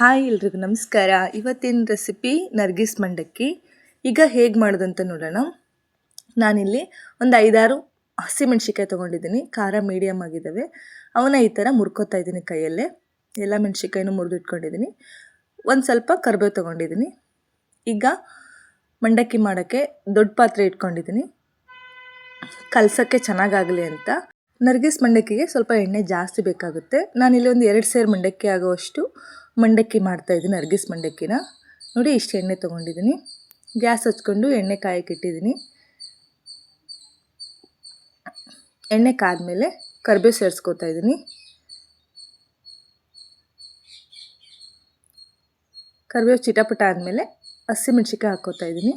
Hi ಎಲ್ರಿಗೂ ನಮಸ್ಕಾರ. ಇವತ್ತಿನ ರೆಸಿಪಿ ನರ್ಗಿಸ್ ಮಂಡಕ್ಕಿ. ಈಗ ಹೇಗೆ ಮಾಡೋದಂತ ನೋಡೋಣ. ನಾನಿಲ್ಲಿ ಒಂದು ಐದಾರು ಹಸಿಮೆಣ್ಸಿಕಾಯಿ ತೊಗೊಂಡಿದ್ದೀನಿ. ಖಾರ ಮೀಡಿಯಮ್ ಆಗಿದ್ದಾವೆ ಅವನ್ನ ಈ ಥರ ಮುರ್ಕೋತಾ ಇದ್ದೀನಿ ಕೈಯಲ್ಲೇ. ಎಲ್ಲ ಮುರಿದು ಇಟ್ಕೊಂಡಿದ್ದೀನಿ ಒಂದು ಸ್ವಲ್ಪ ಕರ್ಬೇವು ತೊಗೊಂಡಿದ್ದೀನಿ. ಈಗ ಮಂಡಕ್ಕಿ ಮಾಡೋಕ್ಕೆ ದೊಡ್ಡ ಪಾತ್ರೆ ಇಟ್ಕೊಂಡಿದ್ದೀನಿ. ಕಲ್ಸೋಕ್ಕೆ ಚೆನ್ನಾಗಾಗಲಿ ಅಂತ. ನರ್ಗಿಸ್ ಮಂಡಕ್ಕಿಗೆ ಸ್ವಲ್ಪ ಎಣ್ಣೆ ಜಾಸ್ತಿ ಬೇಕಾಗುತ್ತೆ. ನಾನಿಲ್ಲಿ ಒಂದು ಎರಡು ಸೇರು ಮಂಡಕ್ಕಿ ಆಗುವಷ್ಟು ಮಂಡಕ್ಕಿ ಮಾಡ್ತಾಯಿದ್ದೀನಿ ಅರ್ಗಿಸ್ ಮಂಡಕ್ಕಿನ. ನೋಡಿ, ಇಷ್ಟು ಎಣ್ಣೆ ತೊಗೊಂಡಿದ್ದೀನಿ. ಗ್ಯಾಸ್ ಹಚ್ಕೊಂಡು ಎಣ್ಣೆ ಕಾಯಕ್ಕೆ ಇಟ್ಟಿದ್ದೀನಿ. ಎಣ್ಣೆ ಕಾದ್ಮೇಲೆ ಕರಿಬೇವು ಸೇರಿಸ್ಕೊತಾ ಇದ್ದೀನಿ. ಕರಿಬೇವು ಚಿಟಪಟ ಆದಮೇಲೆ ಹಸಿಮೆಣ್ಸಿಕಾಯಿ ಹಾಕ್ಕೋತಾ ಇದ್ದೀನಿ.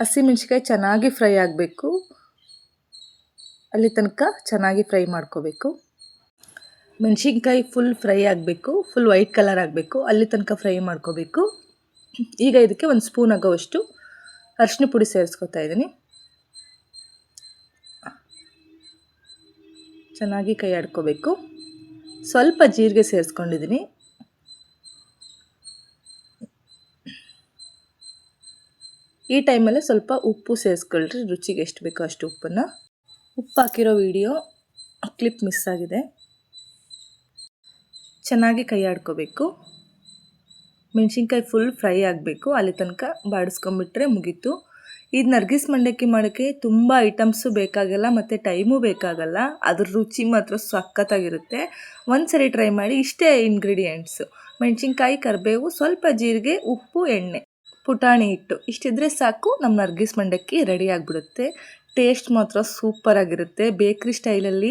ಹಸಿಮೆಣ್ಸಿಕಾಯಿ ಚೆನ್ನಾಗಿ ಫ್ರೈ ಆಗಬೇಕು. ಅಲ್ಲಿ ತನಕ ಚೆನ್ನಾಗಿ ಫ್ರೈ ಮಾಡ್ಕೋಬೇಕು. ಮೆಣಸಿನ್ಕಾಯಿ ಫುಲ್ ಫ್ರೈ ಆಗಬೇಕು ಫುಲ್ ವೈಟ್ ಕಲರ್ ಆಗಬೇಕು, ಅಲ್ಲಿ ತನಕ ಫ್ರೈ ಮಾಡ್ಕೋಬೇಕು. ಈಗ ಇದಕ್ಕೆ ಒಂದು ಸ್ಪೂನ್ ಆಗೋವಷ್ಟು ಅರಿಶಿನ ಪುಡಿ ಸೇರಿಸ್ಕೊತಾ ಇದ್ದೀನಿ. ಚೆನ್ನಾಗಿ ಕೈ ಆಡ್ಕೋಬೇಕು. ಸ್ವಲ್ಪ ಜೀರಿಗೆ ಸೇರಿಸ್ಕೊಂಡಿದ್ದೀನಿ. ಈ ಟೈಮಲ್ಲಿ ಸ್ವಲ್ಪ ಉಪ್ಪು ಸೇರಿಸ್ಕೊಳ್ರಿ, ರುಚಿಗೆ ಎಷ್ಟು ಬೇಕೋ ಅಷ್ಟು ಉಪ್ಪನ್ನು. ಉಪ್ಪು ಹಾಕಿರೋ ವಿಡಿಯೋ ಕ್ಲಿಪ್ ಮಿಸ್ ಆಗಿದೆ. ಚೆನ್ನಾಗಿ ಕೈ ಆಡ್ಕೋಬೇಕು. ಮೆಣಸಿನ್ಕಾಯಿ ಫುಲ್ ಫ್ರೈ ಆಗಬೇಕು. ಅಲ್ಲಿ ತನಕ ಬಾಡಿಸ್ಕೊಂಬಿಟ್ರೆ ಮುಗೀತು. ಇದು ನರ್ಗಿಸ್ ಮಂಡಕ್ಕಿ ಮಾಡೋಕ್ಕೆ ತುಂಬ ಐಟಮ್ಸು ಬೇಕಾಗಲ್ಲ ಮತ್ತು ಟೈಮು ಬೇಕಾಗಲ್ಲ. ಅದ್ರ ರುಚಿ ಮಾತ್ರ ಸಖತ್ತಾಗಿರುತ್ತೆ. ಒಂದು ಸರಿ ಟ್ರೈ ಮಾಡಿ ಇಷ್ಟೇ ಇಂಗ್ರೀಡಿಯೆಂಟ್ಸು ಮೆಣಸಿನ್ಕಾಯಿ, ಕರಿಬೇವು, ಸ್ವಲ್ಪ ಜೀರಿಗೆ, ಉಪ್ಪು, ಎಣ್ಣೆ, ಪುಟಾಣಿ ಹಿಟ್ಟು. ಇಷ್ಟಿದ್ರೆ ಸಾಕು ನಮ್ಮ ನರ್ಗಿಸ್ ಮಂಡಕ್ಕಿ ರೆಡಿ ಆಗಿಬಿಡುತ್ತೆ. ಟೇಸ್ಟ್ ಮಾತ್ರ ಸೂಪರಾಗಿರುತ್ತೆ ಬೇಕ್ರಿ ಸ್ಟೈಲಲ್ಲಿ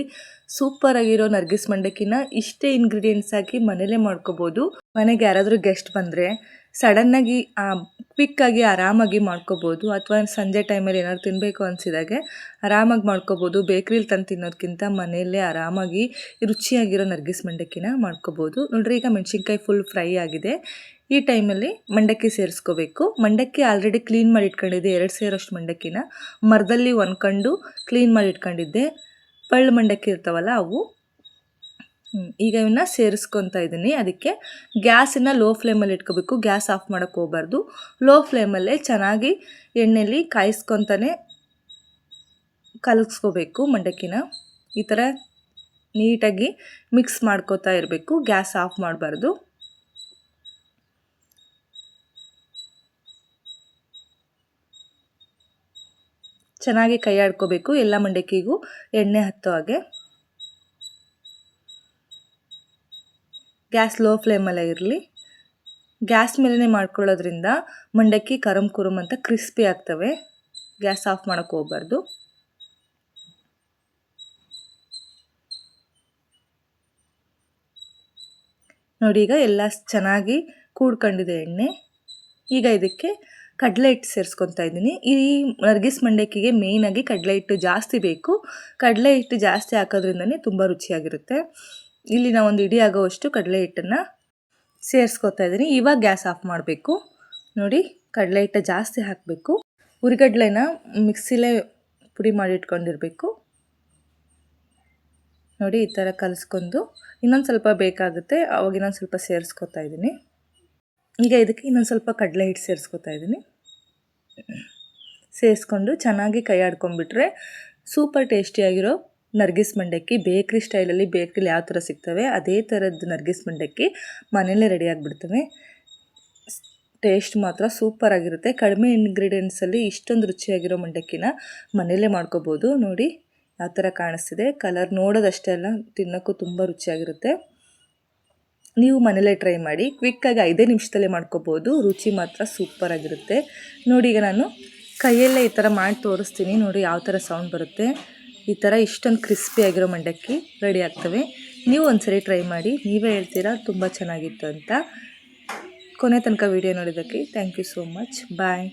ಸೂಪರಾಗಿರೋ ನರ್ಗಿಸ್ ಮಂಡಕ್ಕಿನ ಇಷ್ಟೇ ಇಂಗ್ರೀಡಿಯೆಂಟ್ಸ್ ಹಾಕಿ ಮನೇಲೇ ಮಾಡ್ಕೋಬೋದು. ಮನೆಗೆ ಯಾರಾದರೂ ಗೆಸ್ಟ್ ಬಂದರೆ ಸಡನ್ನಾಗಿ ಕ್ವಿಕ್ಕಾಗಿ ಆರಾಮಾಗಿ ಮಾಡ್ಕೋಬೋದು. ಅಥವಾ ಸಂಜೆ ಟೈಮಲ್ಲಿ ಏನಾದ್ರು ತಿನ್ನಬೇಕು ಅನಿಸಿದಾಗೆ ಆರಾಮಾಗಿ ಮಾಡ್ಕೋಬೋದು. ಬೇಕ್ರಿಲಿ ತಂದು ತಿನ್ನೋದಕ್ಕಿಂತ ಮನೆಯಲ್ಲೇ ಆರಾಮಾಗಿ ರುಚಿಯಾಗಿರೋ ನರ್ಗಿಸ್ ಮಂಡಕ್ಕಿನ ಮಾಡ್ಕೋಬೋದು. ನೋಡ್ರಿ, ಈಗ ಮೆಣಸಿನ್ಕಾಯಿ ಫುಲ್ ಫ್ರೈ ಆಗಿದೆ. ಈ ಟೈಮಲ್ಲಿ ಮಂಡಕ್ಕಿ ಸೇರಿಸ್ಕೋಬೇಕು. ಮಂಡಕ್ಕಿ ಆಲ್ರೆಡಿ ಕ್ಲೀನ್ ಮಾಡಿ ಇಟ್ಕೊಂಡಿದ್ದೆ ಎರಡು ಸೇರೋಷ್ಟು ಮಂಡಕ್ಕಿನ. ಮರದಲ್ಲಿ ಒನ್ಕೊಂಡು ಕ್ಲೀನ್ ಮಾಡಿ ಇಟ್ಕೊಂಡಿದ್ದೆ ಪಳ್ಳು ಮಂಡಕ್ಕಿ ಇರ್ತಾವಲ್ಲ ಅವು. ಈಗ ಇವನ್ನ ಸೇರಿಸ್ಕೊತಾ ಇದ್ದೀನಿ ಅದಕ್ಕೆ ಗ್ಯಾಸನ್ನು ಲೋ ಫ್ಲೇಮಲ್ಲಿ ಇಟ್ಕೋಬೇಕು. ಗ್ಯಾಸ್ ಆಫ್ ಮಾಡೋಕ್ಕೆ ಹೋಗ್ಬಾರ್ದು. ಲೋ ಫ್ಲೇಮಲ್ಲೇ ಚೆನ್ನಾಗಿ ಎಣ್ಣೆಯಲ್ಲಿ ಕಾಯಿಸ್ಕೊತಾನೆ ಕಲಗಿಸ್ಕೋಬೇಕು ಮಂಡಕ್ಕಿನ. ಈ ಥರ ನೀಟಾಗಿ ಮಿಕ್ಸ್ ಮಾಡ್ಕೋತಾ ಇರಬೇಕು. ಗ್ಯಾಸ್ ಆಫ್ ಮಾಡಬಾರ್ದು. ಚೆನ್ನಾಗಿ ಕೈ ಆಡ್ಕೋಬೇಕು ಎಲ್ಲ ಮಂಡಕ್ಕಿಗೂ ಎಣ್ಣೆ ಹತ್ತೋ ಹಾಗೆ. ಗ್ಯಾಸ್ ಲೋ ಫ್ಲೇಮಲ್ಲೇ ಇರಲಿ. ಗ್ಯಾಸ್ ಮೇಲೇ ಮಾಡ್ಕೊಳ್ಳೋದ್ರಿಂದ ಮಂಡಕ್ಕಿ ಕರಮ್ ಕುರುಮ್ ಅಂತ ಕ್ರಿಸ್ಪಿ ಆಗ್ತವೆ. ಗ್ಯಾಸ್ ಆಫ್ ಮಾಡೋಕ್ಕೆ ಹೋಗ್ಬಾರ್ದು. ನೋಡಿ ಈಗ ಎಲ್ಲ ಚೆನ್ನಾಗಿ ಕೂಡ್ಕೊಂಡಿದೆ ಎಣ್ಣೆ. ಈಗ ಇದಕ್ಕೆ ಕಡಲೆ ಹಿಟ್ಟು ಸೇರಿಸ್ಕೊತಾ ಇದ್ದೀನಿ. ಈ ನರ್ಗಿಸ್ ಮಂಡಕ್ಕಿಗೆ ಮೇಯ್ನಾಗಿ ಕಡಲೆ ಹಿಟ್ಟು ಜಾಸ್ತಿ ಬೇಕು. ಕಡಲೆ ಹಿಟ್ಟು ಜಾಸ್ತಿ ಹಾಕೋದ್ರಿಂದನೇ ತುಂಬ ರುಚಿಯಾಗಿರುತ್ತೆ. ಇಲ್ಲಿ ನಾವು ಒಂದು ಇಡಿ ಆಗೋವಷ್ಟು ಕಡಲೆ ಹಿಟ್ಟನ್ನು ಸೇರಿಸ್ಕೊತಾ ಇದ್ದೀನಿ. ಇವಾಗ ಗ್ಯಾಸ್ ಆಫ್ ಮಾಡಬೇಕು. ನೋಡಿ, ಕಡಲೆ ಹಿಟ್ಟು ಜಾಸ್ತಿ ಹಾಕಬೇಕು. ಉರಿಗಡ್ಲೆನ ಮಿಕ್ಸಿಲೇ ಪುಡಿ ಮಾಡಿ ಇಟ್ಕೊಂಡಿರಬೇಕು. ನೋಡಿ, ಈ ಥರ ಕಲಿಸ್ಕೊಂಡು ಇನ್ನೊಂದು ಸ್ವಲ್ಪ ಬೇಕಾಗುತ್ತೆ. ಅವಾಗ ಇನ್ನೊಂದು ಸ್ವಲ್ಪ ಸೇರಿಸ್ಕೊತಾ ಇದ್ದೀನಿ. ಈಗ ಇದಕ್ಕೆ ಇನ್ನೊಂದು ಸ್ವಲ್ಪ ಕಡಲೆ ಹಿಟ್ಟು ಸೇರಿಸ್ಕೊತಾ ಇದ್ದೀನಿ. ಸೇರಿಸ್ಕೊಂಡು ಚೆನ್ನಾಗಿ ಕೈ ಆಡ್ಕೊಂಡ್ಬಿಟ್ರೆ ಸೂಪರ್ ಟೇಸ್ಟಿಯಾಗಿರೋ ನರ್ಗಿಸ್ ಮಂಡಕ್ಕಿ ಬೇಕ್ರಿ ಸ್ಟೈಲಲ್ಲಿ ಬೇಕ್ರಿಲಿ ಯಾವ ಥರ ಸಿಗ್ತವೆ ಅದೇ ಥರದ್ದು ನರ್ಗಿಸ್ ಮಂಡಕ್ಕಿ ಮನೆಯಲ್ಲೇ ರೆಡಿ ಆಗಿಬಿಡ್ತವೆ. ಟೇಸ್ಟ್ ಮಾತ್ರ ಸೂಪರ್ ಆಗಿರುತ್ತೆ. ಕಡಿಮೆ ಇಂಗ್ರೀಡಿಯೆಂಟ್ಸಲ್ಲಿ ಇಷ್ಟೊಂದು ರುಚಿಯಾಗಿರೋ ಮಂಡಕ್ಕಿನ ಮನೆಯಲ್ಲೇ ಮಾಡ್ಕೋಬೋದು. ನೋಡಿ, ಯಾವ ಥರ ಕಾಣಿಸ್ತಿದೆ. ಕಲರ್ ನೋಡೋದಷ್ಟೇ ಅಲ್ಲ, ತಿನ್ನೋಕ್ಕೂ ತುಂಬ ರುಚಿಯಾಗಿರುತ್ತೆ. ನೀವು ಮನೇಲೇ ಟ್ರೈ ಮಾಡಿ ಕ್ವಿಕ್ಕಾಗಿ ಐದೇ ನಿಮಿಷದಲ್ಲೇ ಮಾಡ್ಕೋಬೋದು. ರುಚಿ ಮಾತ್ರ ಸೂಪರಾಗಿರುತ್ತೆ ನೋಡಿ ಈಗ ನಾನು ಕೈಯಲ್ಲೇ ಈ ಥರ ಮಾಡಿ ತೋರಿಸ್ತೀನಿ. ನೋಡಿ ಯಾವ ಥರ ಸೌಂಡ್ ಬರುತ್ತೆ. ಈ ಥರ ಇಷ್ಟೊಂದು ಕ್ರಿಸ್ಪಿಯಾಗಿರೋ ಮಂಡಕ್ಕಿ ರೆಡಿ ಆಗ್ತವೆ. ನೀವು ಒಂದ್ಸರಿ ಟ್ರೈ ಮಾಡಿ. ನೀವೇ ಹೇಳ್ತೀರಾ, ತುಂಬ ಚೆನ್ನಾಗಿತ್ತು ಅಂತ. ಕೊನೆ ತನಕ ವಿಡಿಯೋ ನೋಡಿದ್ದಕ್ಕೆ thank you so much bye